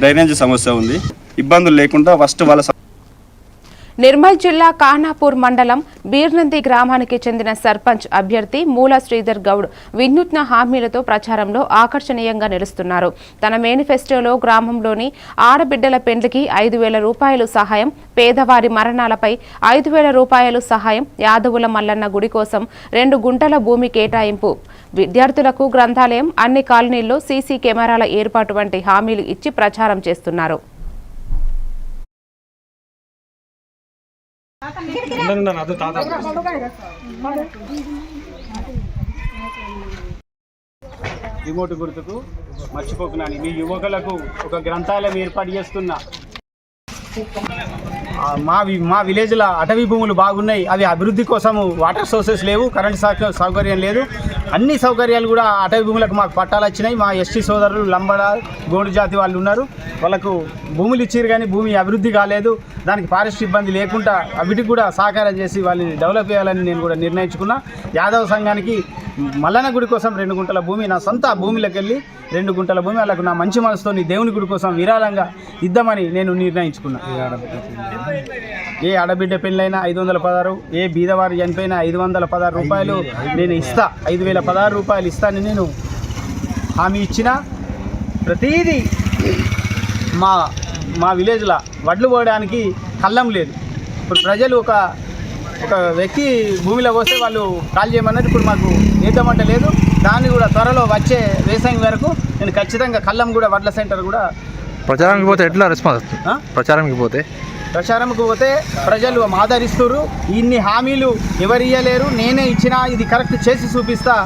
Drainage సమస్య ఉంది. ఇబ్బందులు లేకుండా ఫస్ట్ వాళ్ళ నిర్మల్ జిల్లా కానాపూర్ మండలం బీర్నంది గ్రామానికి చెందిన సర్పంచ్ అభ్యర్థి మూల శ్రీధర్ గౌడ్ వినూత్న హామీలతో ప్రచారంలో ఆకర్షణీయంగా నిలుస్తున్నారు. తన మేనిఫెస్టోలో గ్రామంలోని ఆడబిడ్డల పెండ్లికి ఐదు వేల రూపాయలు సహాయం పేదవారి మరణాలపై ఐదు వేల రూపాయలు సహాయం యాదవుల మల్లన్న గుడి కోసం రెండు గుంటల భూమి కేటాయింపు. విద్యార్థులకు గ్రంథాలయం అన్ని కాలనీల్లో సీసీ కెమెరాల ఏర్పాటు వంటి హామీలు ఇచ్చి ప్రచారం చేస్తున్నారు. రిమోట్ గుర్తుకు మర్చిపోకున్నాను మీ యువకులకు ఒక గ్రంథాలయం ఏర్పాటు చేస్తున్నా మా వి- మా విలేజ్లో అటవీ భూములు బాగున్నాయి. అవి అభివృద్ధి కోసం వాటర్ సోర్సెస్ లేవు కరెంట్ సౌకర్యం లేదు. అన్ని సౌకర్యాలు కూడా అటవీ భూములకు మాకు పట్టాలు వచ్చినాయి. మా ఎస్టీ సోదరులు లంబడ గోడు జాతి వాళ్ళు ఉన్నారు. వాళ్ళకు భూములు ఇచ్చారు కానీ భూమి అభివృద్ధి కాలేదు. దానికి ఫారెస్ట్ ఇబ్బంది లేకుండా వీటికి కూడా సహకారం చేసి వాళ్ళని డెవలప్ చేయాలని నేను కూడా నిర్ణయించుకున్నా. యాదవ సంఘానికి మల్లన గుడి కోసం రెండు గుంటల భూమి నా సొంత భూమిలోకి వెళ్ళి రెండు గుంటల భూమి వాళ్ళకు నా మంచి మనసుతో నీ దేవుని గుడి కోసం విరాళంగా ఇద్దామని నేను నిర్ణయించుకున్నా. ఏ ఆడబిడ్డ పెళ్ళైనా ఐదు వందల పదహారు ఏ బీదవారు చనిపోయినా ఐదు వందల పదహారు రూపాయలు నేను ఇస్తా. ఐదు వేల పదహారు రూపాయలు ఇస్తానని నేను. హామీ ఇచ్చిన ప్రతీదీ మా మా విలేజ్లో వడ్లు పోయడానికి కళ్ళం లేదు. ఇప్పుడు ప్రజలు ఒక ఒక వ్యక్తి భూమిలో పోస్తే వాళ్ళు కాల్ చేయమన్నది ఇప్పుడు మాకు వేద్దామంటే లేదు. దాన్ని కూడా త్వరలో వచ్చే వేసంగి వరకు నేను ఖచ్చితంగా కళ్ళం కూడా వడ్ల సెంటర్ కూడా ప్రచారానికి పోతే ఎట్లా రెస్పాన్స్? ప్రచారానికి పోతే? ప్రచారంకు పోతే ప్రజలు ఆదరిస్తున్నారు ఇన్ని హామీలు ఎవరు ఇవ్వలేరు నేనే ఇచ్చినా ఇది కరెక్ట్ చేసి చూపిస్తా.